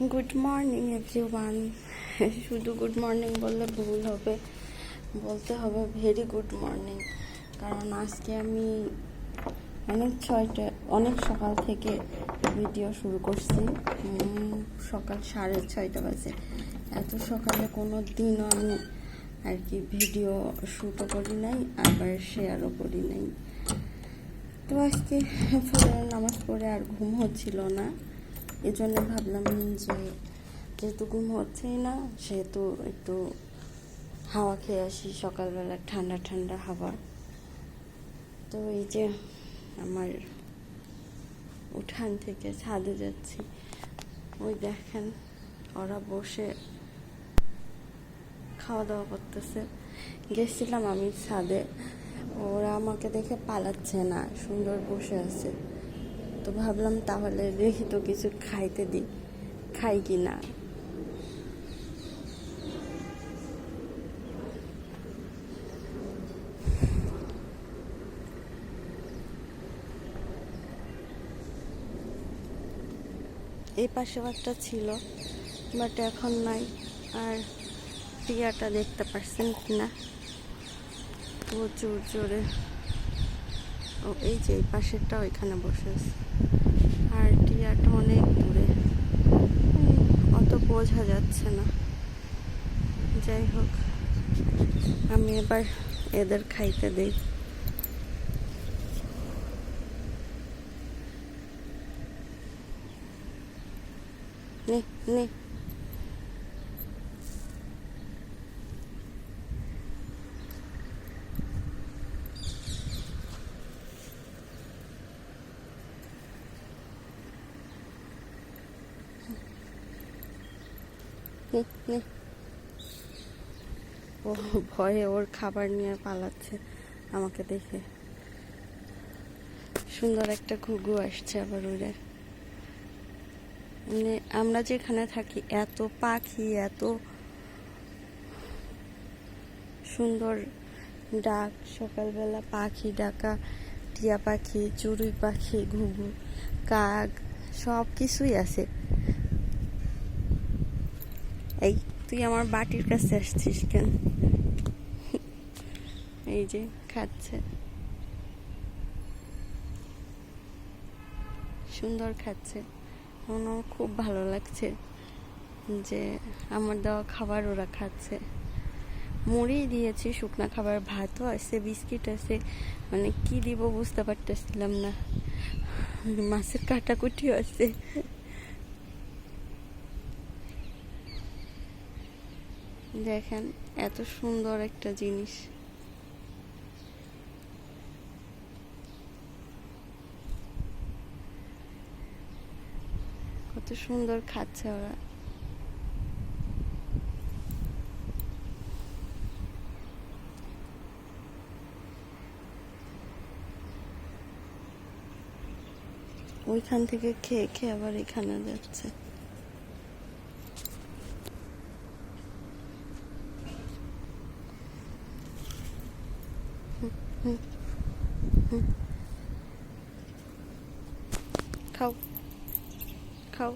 Good morning everyone শুধু good morning বললে ভুল হবে। বলতে হবে ভেরি গুড মর্নিং কারণ আজকে আমি অনেক ছয়টা, অনেক সকাল থেকে ভিডিও শুরু করছি। সকাল সাড়ে ছয়টা বাজে। এত সকালে কোনো দিনও আমি আর কি ভিডিও শ্যুটও করি নাই, আবার শেয়ারও করি নাই। তো আজকে নামাজ পড়ে আর ঘুম হচ্ছিল না। এই জন্য ভাবলাম যে যেহেতু ঘুম হচ্ছেই না, সেহেতু একটু হাওয়া খেয়ে আসি সকালবেলা ঠান্ডা ঠান্ডা হাওয়া। তো এই যে আমার উঠান থেকে ছাদে যাচ্ছি। ওই দেখেন, ওরা বসে খাওয়া দাওয়া করতেছে। গেছিলাম আমি ছাদে। ওরা আমাকে দেখে পালাচ্ছে না, সুন্দর বসে আছে। তো ভাবলাম তাহলে দেখি তো কিছু খাইতে দিই। খাই কি না? এই পাশেও একটা ছিল বাট এখন নাই। আর টিয়াটা দেখতে পারছেন কিনা? প্রচুর জোরে। ও, এই যে এই পাশেরটা ওইখানে বসে আর টিয়াটা অনেক দূরে। অত বোঝা যাচ্ছে না। যাই হোক, আমি এবার এদের খাইতে দেই। নে নে। নে ও ভয়ে ওর খাবার নিয়ে পালাচ্ছে আমাকে দেখে। সুন্দর একটা ঘুঘু আসছে আবার উড়ে মানে আমরা যেখানে থাকি এত পাখি, এত সুন্দর ডাক, সকালবেলা পাখি ডাকা, টিয়া পাখি, চড়ুই পাখি, ঘুঘু, কাক সব কিছুই আছে। এই, তুই আমার বাটির কাছে আসছিস কেন? এই যে, খাচ্ছে। সুন্দর খাচ্ছে। আমার খুব ভালো লাগছে যে আমার দেওয়া খাবার ওরা খাচ্ছে। মুড়ি দিয়েছি, শুকনা খাবার, ভাতও আছে, বিস্কিট আছে। মানে কি দিব বুঝতে পারতেছিলাম না। মাছের কাটাকুটিও আছে। দেখেন, এত সুন্দর একটা জিনিস। কত সুন্দর খাচ্ছে ওরা। ওইখান থেকে খেয়ে খেয়ে আবার এখানে যাচ্ছে খাও খাও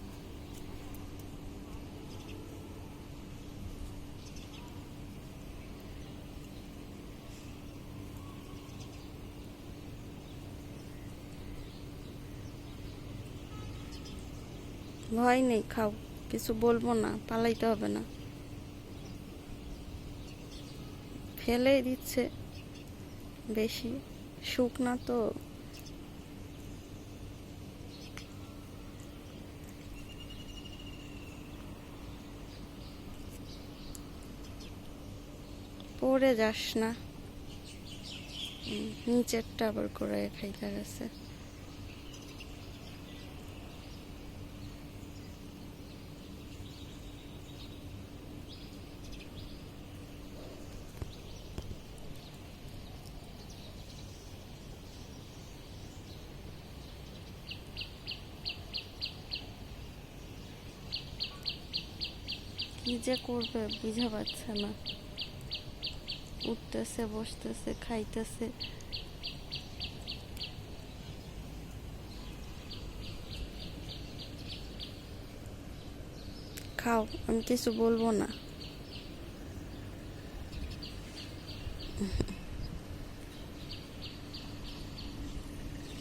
ভয় নেই, খাও। কিছু বলব না, পালাইতে হবে না। ফেলেই দিচ্ছে বেশি। শুকনা তো। পড়ে যাস না। নিচেরটা আবার করে খাইতে গেছে। কি যে করবে বুঝা পাচ্ছে না। উঠতেছে, বসতেছে, খাইতেছে। খাও, আমি কিছু বলব না।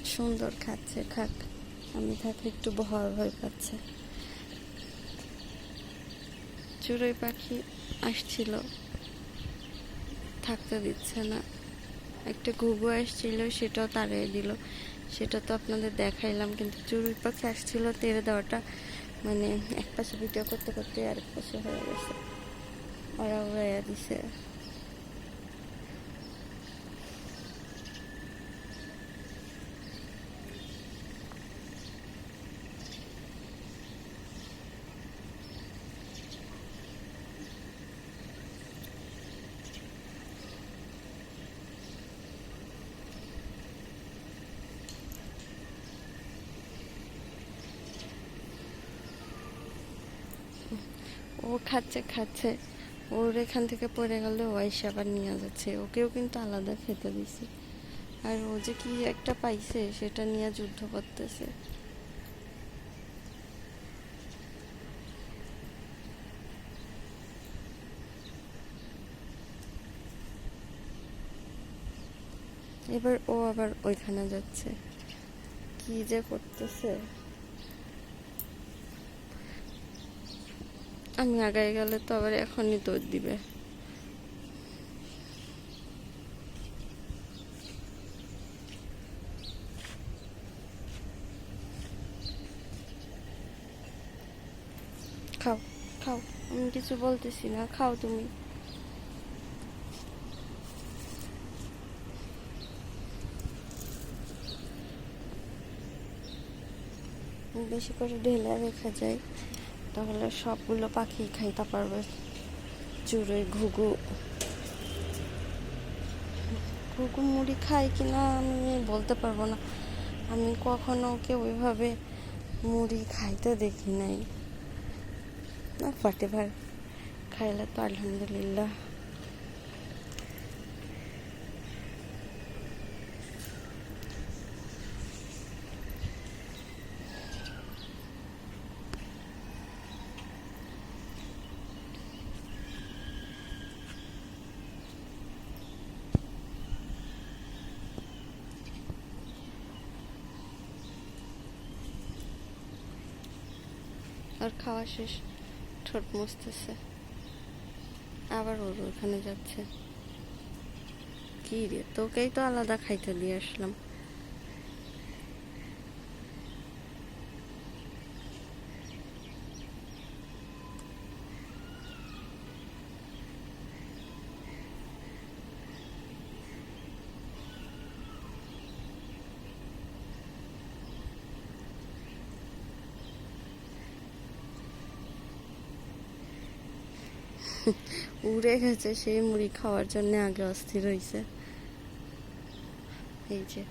সুন্দর খাচ্ছে, খাক। আমি থাকলে একটু ভয় ভয় পাচ্ছে। চড়ুই পাখি আসছিল। থাকতে দিচ্ছে না। একটা ঘুঘু আসছিল, সেটাও তাড়িয়ে দিল। সেটা তো আপনাদের দেখাইলাম, কিন্তু চড়ুই পাখি আসছিল তেড়ে দেওয়াটা মানে এক পাশে ভিডিও করতে করতে আরেক পাশে হয়ে গেছে। ওরা উড়াইয়া দিছে। ও খাচ্ছে খাচ্ছে। ওর এখান থেকে পড়ে গেলে, ও এসে আবার নিয়ে যাচ্ছে। ওকেও কিন্তু আলাদা খেতে দিছি। আর ও যে কি একটা পাইছে, সেটা নিয়ে যুদ্ধ করতেছে। এবার ও আবার ওইখানে যাচ্ছে। কি যে করতেছে। আমি আগায় গেলে তো আবার এখনই দৌড় দিবে। খাও খাও, আমি কিছু বলতেছি না, খাও তুমি। বেশি করে ঢেলে রেখা যায় তাহলে সবগুলো পাখি খাইতে পারবে। চুড়োই ঘুঘু। ঘুঘু মুড়ি খাই কিনা আমি বলতে পারব না। আমি কখনো ওকে ওইভাবে মুড়ি খাইতে দেখি নাই। না ফাটে ভাই খাইলে তো আলহামদুলিল্লাহ। আর খাওয়া শেষ। ঠোঁট মুছতেছে। আবার ওর ওখানে যাচ্ছে। কি রে, তোকেই তো আলাদা খাইতে দিয়ে আসলাম। উড়ে গেছে, সেই মুড়ি খাওয়ার জন্য আগে অস্থির হয়েছে এই যে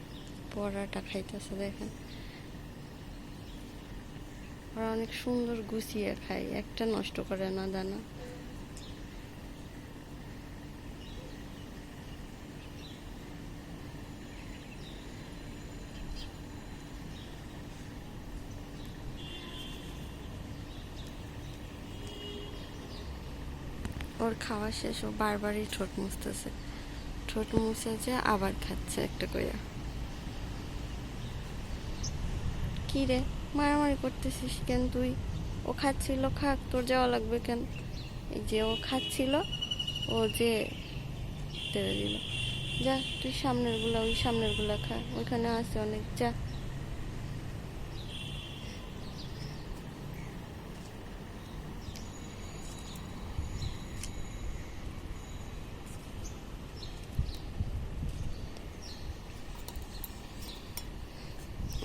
পরাটা খাইতেছে, দেখেন। ওরা অনেক সুন্দর গুছিয়ে খায়, একটা নষ্ট করে না দানা। ওর খাওয়া শেষ, ও বারবারই ঠোঁট মুছতেছে। ঠোঁট মুছে যে আবার খাচ্ছে একটা কইয়া কি রে, মারামারি করতেছিস কেন তুই? ও খাচ্ছিল, খাক, তোর যাওয়া লাগবে কেন? এই যে ও খাচ্ছিল, ও যে তেড়ে দিল। যা, তুই সামনেরগুলা ওই সামনেরগুলা খা, ওইখানে আছে অনেক, যা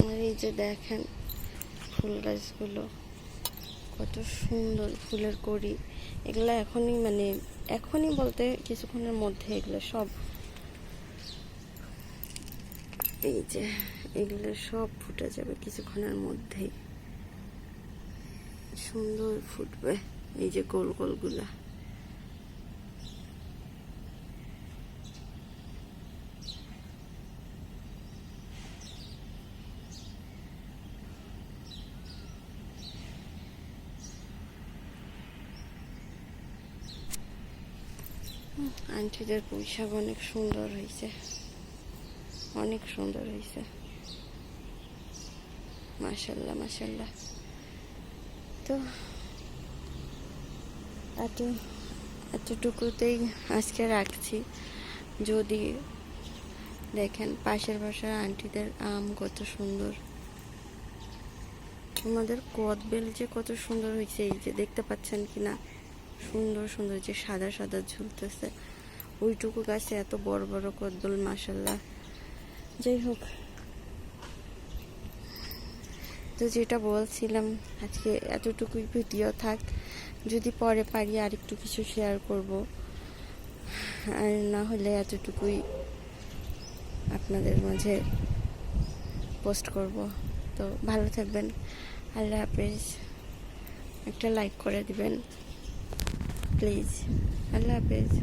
আর যে দেখেন ফুল গাছগুলো, কত সুন্দর ফুলের কড়ি। এগুলো এখনই মানে এখনই বলতে কিছুক্ষণের মধ্যে এগুলো সব এই যে এগুলো সব ফুটে যাবে কিছুক্ষণের মধ্যেই। সুন্দর ফুটবে এই যে গোল গোলগুলা। আন্টিদের পোশাক অনেক সুন্দর হয়েছে। অনেক সুন্দর হয়েছে। মাশাল্লাহ মাশাল্লাহ। তো, এত, এতটুকুতেই আজকে রাখছি। যদি দেখেন, পাশের বাসার আন্টিদের আম কত সুন্দর। আমাদের কদবেল যে কত সুন্দর হয়েছে, এই যে দেখতে পাচ্ছেন কি না সুন্দর সুন্দর যে সাদা সাদা ঝুলতেছে। ওইটুকু গাছে এত বড় বড় কদবেল মাসাল্লাহ যাই হোক। তো যেটা বলছিলাম, আজকে এতটুকুই ভিডিও থাক। যদি পরে পারি আর একটু কিছু শেয়ার করব। আর না হলে এতটুকুই আপনাদের মাঝে পোস্ট করব। তো ভালো থাকবেন। আল্লাহ হাফেজ। একটা লাইক করে দিবেন। প্লিজ আল্লাহ হাফেজ